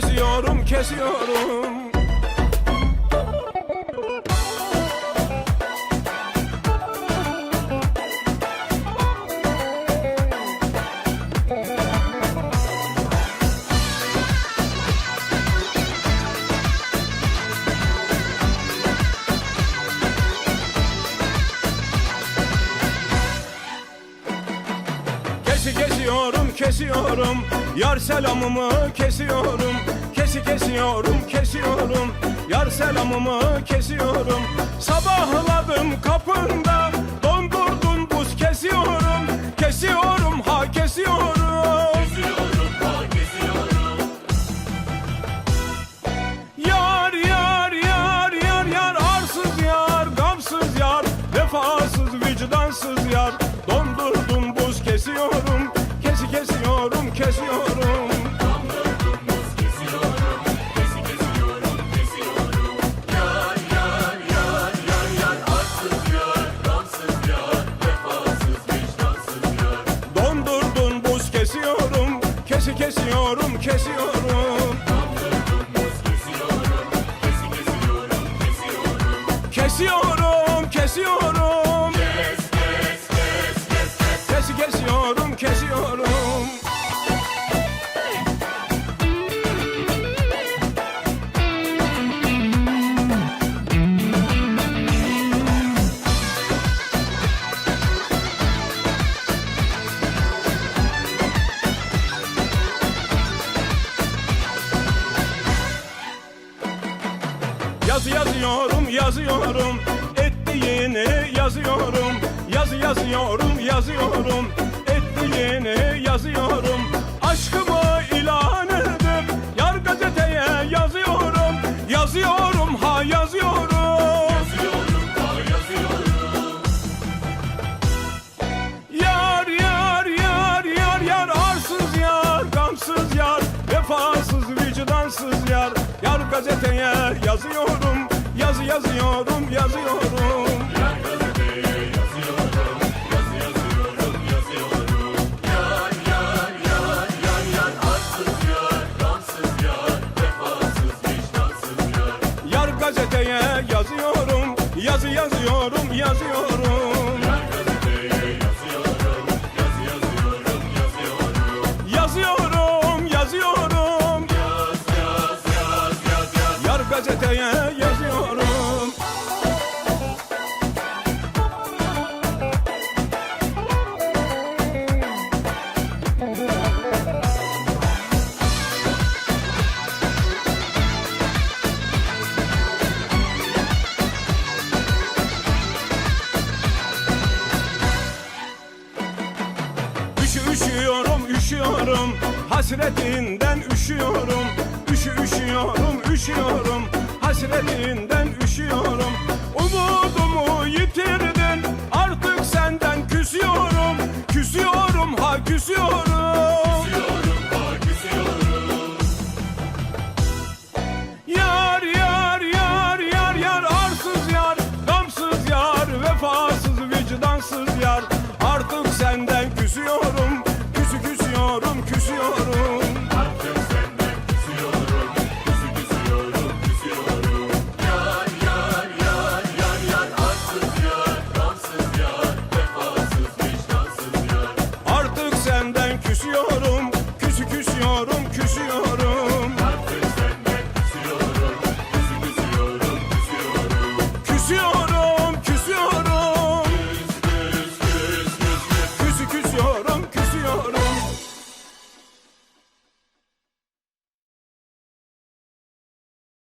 kesiyorum kesiyorum kesiyorum. Yar selamımı kesiyorum. Kesi kesiyorum kesiyorum. Yar selamımı kesiyorum. Sabahladım kapında kesi kesiyorum kesiyorum Kesiyorum, Yazı yazıyorum, yazıyorum. Ettiğini yazıyorum. Yazı yazıyorum, yazıyorum. Ettiğini yazıyorum. Vefasız vicdansız yar yar gazeteye yazıyorum yazı yazıyorum yazıyorum Yar gazeteye yazıyorum yazı yazıyorum yazıyorum gazeteye yazıyorum. Üşü üşüyorum, üşüyorum. Hasretinden üşüyorum. Üşü üşüyorum, üşüyorum Hasretinden üşüyorum